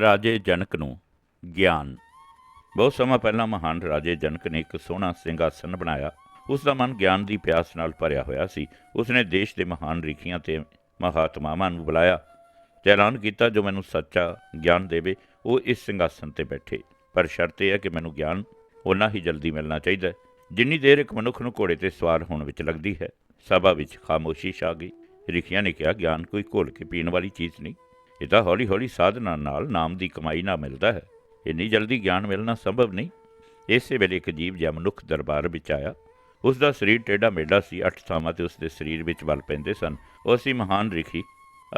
ਰਾਜੇ ਜਨਕ ਨੂੰ ਗਿਆਨ। ਬਹੁਤ ਸਮਾਂ ਪਹਿਲਾਂ ਮਹਾਨ ਰਾਜੇ ਜਨਕ ਨੇ ਇੱਕ ਸੋਹਣਾ ਸਿੰਘਾਸਨ ਬਣਾਇਆ। ਉਸ ਦਾ ਮਨ ਗਿਆਨ ਦੀ ਪਿਆਸ ਨਾਲ ਭਰਿਆ ਹੋਇਆ ਸੀ। ਉਸ ਨੇ ਦੇਸ਼ ਦੇ ਮਹਾਨ ਰਿਖੀਆਂ ਤੇ ਮਹਾਤਮਾਵਾਂ ਨੂੰ ਬੁਲਾਇਆ। ਤੇ ਐਲਾਨ ਕੀਤਾ, ਜੋ ਮੈਨੂੰ ਸੱਚਾ ਗਿਆਨ ਦੇਵੇ, ਉਹ ਇਸ ਸਿੰਘਾਸਨ ਤੇ ਬੈਠੇ। ਪਰ ਸ਼ਰਤ ਇਹ ਹੈ ਕਿ ਮੈਨੂੰ ਗਿਆਨ ਉਨਾ ਹੀ ਜਲਦੀ ਮਿਲਣਾ ਚਾਹੀਦਾ ਹੈ, ਜਿੰਨੀ ਦੇਰ ਇੱਕ ਮਨੁੱਖ ਨੂੰ ਘੋੜੇ ਤੇ ਸਵਾਰ ਹੋਣ ਵਿੱਚ ਲੱਗਦੀ ਹੈ। ਸਭਾ ਵਿੱਚ ਖਾਮੋਸ਼ੀ ਛਾ ਗਈ। ਰਿਖੀਆਂ ਨੇ ਕਿਹਾ, ਗਿਆਨ ਕੋਈ ਘੋਲ ਕੇ ਪੀਣ ਵਾਲੀ ਚੀਜ਼ ਨਹੀਂ। ਇਹ ਤਾਂ ਹੌਲੀ ਹੌਲੀ ਸਾਧਨਾ ਨਾਲ ਨਾਮ ਦੀ ਕਮਾਈ ਨਾਲ ਮਿਲਦਾ ਹੈ। ਇੰਨੀ ਜਲਦੀ ਗਿਆਨ ਮਿਲਣਾ ਸੰਭਵ ਨਹੀਂ। ਇਸੇ ਵੇਲੇ ਇੱਕ ਜੀਵ ਜਿਹਾ ਮਨੁੱਖ ਦਰਬਾਰ ਵਿੱਚ ਆਇਆ। ਉਸ ਦਾ ਸਰੀਰ ਟੇਢਾ ਮੇਢਾ ਸੀ, ਅੱਠ ਥਾਵਾਂ ਤੇ ਉਸ ਦੇ ਸਰੀਰ ਵਿੱਚ ਵੱਲ ਪੈਂਦੇ ਸਨ। ਉਹ ਸੀ ਮਹਾਨ ਰਿਖੀ,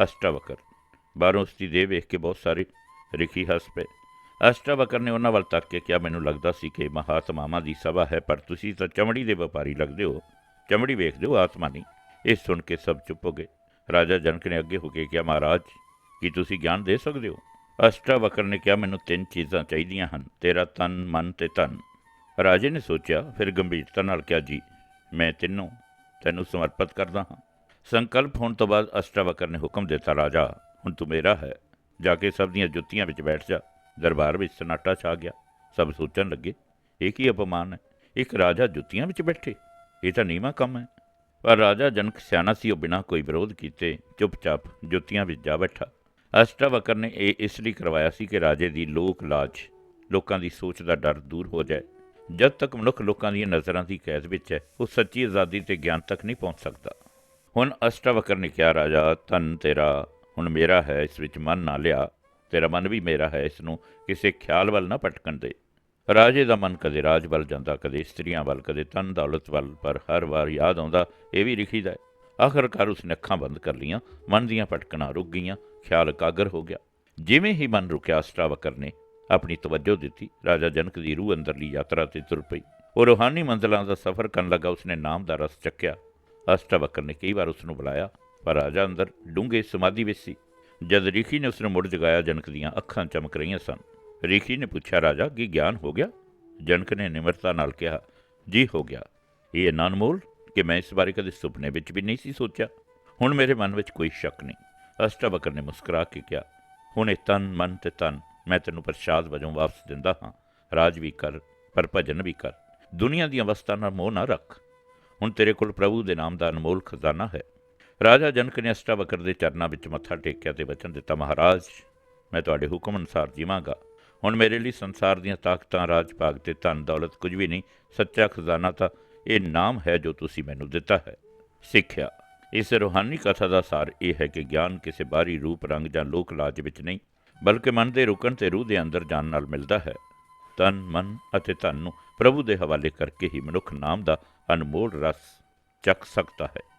ਅਸ਼ਟਾਵਕਰ। ਬਾਹਰੋਂ ਉਸ ਦੀ ਦੇਹ ਵੇਖ ਕੇ ਬਹੁਤ ਸਾਰੇ ਰਿਖੀ ਹੱਸ ਪਏ। ਅਸ਼ਟਾਵਕਰ ਨੇ ਉਹਨਾਂ ਵੱਲ ਤੱਕ ਕੇ ਕਿਹਾ, ਮੈਨੂੰ ਲੱਗਦਾ ਸੀ ਕਿ ਮਹਾਤਮਾਵਾਂ ਦੀ ਸਭਾ ਹੈ, ਪਰ ਤੁਸੀਂ ਤਾਂ ਚਮੜੀ ਦੇ ਵਪਾਰੀ ਲੱਗਦੇ ਹੋ। ਚਮੜੀ ਵੇਖਦੇ ਹੋ, ਆਤਮਾ ਨਹੀਂ। ਇਹ ਸੁਣ ਕੇ ਸਭ ਚੁੱਪ ਹੋ ਗਏ। ਰਾਜਾ ਜਨਕ ਨੇ ਅੱਗੇ ਹੋ ਕੇ ਕਿਹਾ, ਮਹਾਰਾਜ ਕੀ ਤੁਸੀਂ ਗਿਆਨ ਦੇ ਸਕਦੇ ਹੋ? ਅਸ਼ਟਾਵਕਰ ਨੇ ਕਿਹਾ, ਮੈਨੂੰ ਤਿੰਨ ਚੀਜ਼ਾਂ ਚਾਹੀਦੀਆਂ ਹਨ, ਤੇਰਾ ਤਨ, ਮਨ ਤੇ ਧਨ। ਰਾਜੇ ਨੇ ਸੋਚਿਆ, ਫਿਰ ਗੰਭੀਰਤਾ ਨਾਲ ਕਿਹਾ, ਜੀ, ਮੈਂ ਤਿੰਨੋਂ ਤੈਨੂੰ ਸਮਰਪਿਤ ਕਰਦਾ ਹਾਂ। ਸੰਕਲਪ ਹੋਣ ਤੋਂ ਬਾਅਦ ਅਸ਼ਟਾਵਕਰ ਨੇ ਹੁਕਮ ਦਿੱਤਾ, ਰਾਜਾ, ਹੁਣ ਤੂੰ ਮੇਰਾ ਹੈ। ਜਾ ਕੇ ਸਭ ਦੀਆਂ ਜੁੱਤੀਆਂ ਵਿੱਚ ਬੈਠ ਜਾ। ਦਰਬਾਰ ਵਿੱਚ ਸਨਾਟਾ ਛਾ ਗਿਆ। ਸਭ ਸੋਚਣ ਲੱਗੇ, ਇਹ ਕੀ ਅਪਮਾਨ ਹੈ? ਇੱਕ ਰਾਜਾ ਜੁੱਤੀਆਂ ਵਿੱਚ ਬੈਠੇ, ਇਹ ਤਾਂ ਨੀਵਾਂ ਕੰਮ ਹੈ। ਪਰ ਰਾਜਾ ਜਨਕ ਸਿਆਣਾ ਸੀ, ਉਹ ਬਿਨਾਂ ਕੋਈ ਵਿਰੋਧ ਕੀਤੇ ਚੁੱਪਚਾਪ ਜੁੱਤੀਆਂ ਵਿੱਚ ਜਾ ਬੈਠਾ। ਅਸ਼ਟਾਵਕਰ ਨੇ ਇਹ ਇਸ ਲਈ ਕਰਵਾਇਆ ਸੀ ਕਿ ਰਾਜੇ ਦੀ ਲੋਕ ਲਾਜ ਲੋਕਾਂ ਦੀ ਸੋਚ ਦਾ ਡਰ ਦੂਰ ਹੋ ਜਾਏ। ਜਦ ਤੱਕ ਮਨੁੱਖ ਲੋਕਾਂ ਦੀਆਂ ਨਜ਼ਰਾਂ ਦੀ ਕੈਦ ਵਿੱਚ ਹੈ, ਉਹ ਸੱਚੀ ਆਜ਼ਾਦੀ ਤੇ ਗਿਆਨ ਤੱਕ ਨਹੀਂ ਪਹੁੰਚ ਸਕਦਾ। ਹੁਣ ਅਸ਼ਟਾਵਕਰ ਨੇ ਕਿਹਾ, ਰਾਜਾ, ਧਨ ਤੇਰਾ, ਹੁਣ ਮੇਰਾ ਹੈ, ਇਸ ਵਿੱਚ ਮਨ ਨਾ ਲਿਆ। ਤੇਰਾ ਮਨ ਵੀ ਮੇਰਾ ਹੈ, ਇਸ ਨੂੰ ਕਿਸੇ ਖਿਆਲ ਵੱਲ ਨਾ ਭਟਕਣ ਦੇ। ਰਾਜੇ ਦਾ ਮਨ ਕਦੇ ਰਾਜ ਵੱਲ ਜਾਂਦਾ, ਕਦੇ ਇਸਤਰੀਆਂ ਵੱਲ, ਕਦੇ ਧਨ ਦੌਲਤ ਵੱਲ, ਪਰ ਹਰ ਵਾਰ ਯਾਦ ਆਉਂਦਾ, ਇਹ ਵੀ ਲਿਖੀਦਾ ਹੈ, ਆਖਰਕਾਰ ਉਸਨੇ ਅੱਖਾਂ ਬੰਦ ਕਰ ਲੀਆਂ ਮਨ ਦੀਆਂ ਭਟਕਣਾ ਰੁਕ ਗਈਆਂ ਖਿਆਲ ਇਕਾਗਰ ਹੋ ਗਿਆ। ਜਿਵੇਂ ਹੀ ਮਨ ਰੁਕਿਆ, ਅਸ਼ਟਾਵਕਰ ਨੇ ਆਪਣੀ ਤਵੱਜੋ ਦਿੱਤੀ। ਰਾਜਾ ਜਨਕ ਦੀ ਰੂਹ ਅੰਦਰਲੀ ਯਾਤਰਾ ਤੇ ਤੁਰ ਪਈ। ਉਹ ਰੂਹਾਨੀ ਮੰਜ਼ਲਾਂ ਦਾ ਸਫ਼ਰ ਕਰਨ ਲੱਗਾ, ਉਸਨੇ ਨਾਮ ਦਾ ਰਸ ਚੱਕਿਆ। ਅਸ਼ਟਾਵਕਰ ਨੇ ਕਈ ਵਾਰ ਉਸ ਨੂੰ ਬੁਲਾਇਆ, ਪਰ ਰਾਜਾ ਅੰਦਰ ਡੂੰਘੇ ਸਮਾਧੀ ਵਿੱਚ ਸੀ। ਜਦ ਰਿਖੀ ਨੇ ਉਸ ਨੂੰ ਮੁੜ ਜਗਾਇਆ, ਜਨਕ ਦੀਆਂ ਅੱਖਾਂ ਚਮਕ ਰਹੀਆਂ ਸਨ। ਰਿਖੀ ਨੇ ਪੁੱਛਿਆ, ਰਾਜਾ, ਕੀ ਗਿਆਨ ਹੋ ਗਿਆ? ਜਨਕ ਨੇ ਨਿਮਰਤਾ ਨਾਲ ਕਿਹਾ, ਜੀ, ਹੋ ਗਿਆ। ਇਹ ਅਨਮੋਲ ਕਿ ਮੈਂ ਇਸ ਬਾਰੇ ਕਦੇ ਸੁਪਨੇ ਵਿੱਚ ਵੀ ਨਹੀਂ ਸੀ ਸੋਚਿਆ? ਹੁਣ ਮੇਰੇ ਮਨ ਵਿੱਚ ਕੋਈ ਸ਼ੱਕ ਨਹੀਂ। ਅਸ਼ਟਾਵਕਰ ਨੇ ਮੁਸਕਰਾ ਕੇ ਕਿਹਾ, ਹੁਣ ਇਹ ਤਨ, ਮਨ ਤੇ ਤਨ, ਮੈਂ ਤੈਨੂੰ ਪ੍ਰਸ਼ਾਦ ਵਜੋਂ ਵਾਪਸ ਦਿੰਦਾ ਹਾਂ। ਰਾਜ ਵੀ ਕਰ, ਪਰ ਭਜਨ ਵੀ ਕਰ। ਦੁਨੀਆ ਦੀਆਂ ਵਸਤਾਂ ਨਾਲ ਮੋਹ ਨਾ ਰੱਖ। ਹੁਣ ਤੇਰੇ ਕੋਲ ਪ੍ਰਭੂ ਦੇ ਨਾਮ ਦਾ ਅਨਮੋਲ ਖਜ਼ਾਨਾ ਹੈ। ਰਾਜਾ ਜਨਕ ਨੇ ਅਸ਼ਟਾਵਕਰ ਦੇ ਚਰਨਾਂ ਵਿੱਚ ਮੱਥਾ ਟੇਕਿਆ ਤੇ ਵਚਨ ਦਿੱਤਾ, ਮਹਾਰਾਜ, ਮੈਂ ਤੁਹਾਡੇ ਹੁਕਮ ਅਨੁਸਾਰ ਜੀਵਾਂਗਾ। ਹੁਣ ਮੇਰੇ ਲਈ ਸੰਸਾਰ ਦੀਆਂ ਤਾਕਤਾਂ ਰਾਜ ਭਾਗ ਤੇ ਧਨ, ਦੌਲਤ ਕੁਝ ਵੀ ਨਹੀਂ। ਸੱਚਾ ਖਜ਼ਾਨਾ ਤਾਂ ਇਹ ਨਾਮ ਹੈ ਜੋ ਤੁਸੀਂ ਮੈਨੂੰ ਦਿੱਤਾ ਹੈ। ਸਿੱਖਿਆ ਇਸ ਰੂਹਾਨੀ ਕਥਾ ਦਾ ਸਾਰ ਇਹ ਹੈ ਕਿ ਗਿਆਨ ਕਿਸੇ ਬਾਹਰੀ ਰੂਪ, ਰੰਗ ਜਾਂ ਲੋਕ ਲਾਜ ਵਿੱਚ ਨਹੀਂ, ਬਲਕਿ ਮਨ ਦੇ ਰੁਕਣ ਤੇ ਰੂਹ ਦੇ ਅੰਦਰ ਜਾਣ ਨਾਲ ਮਿਲਦਾ ਹੈ। ਤਨ, ਮਨ ਅਤੇ ਧਨ ਨੂੰ ਪ੍ਰਭੂ ਦੇ ਹਵਾਲੇ ਕਰਕੇ ਹੀ ਮਨੁੱਖ ਨਾਮ ਦਾ ਅਨਮੋਲ ਰਸ ਚੱਕ ਸਕਦਾ ਹੈ।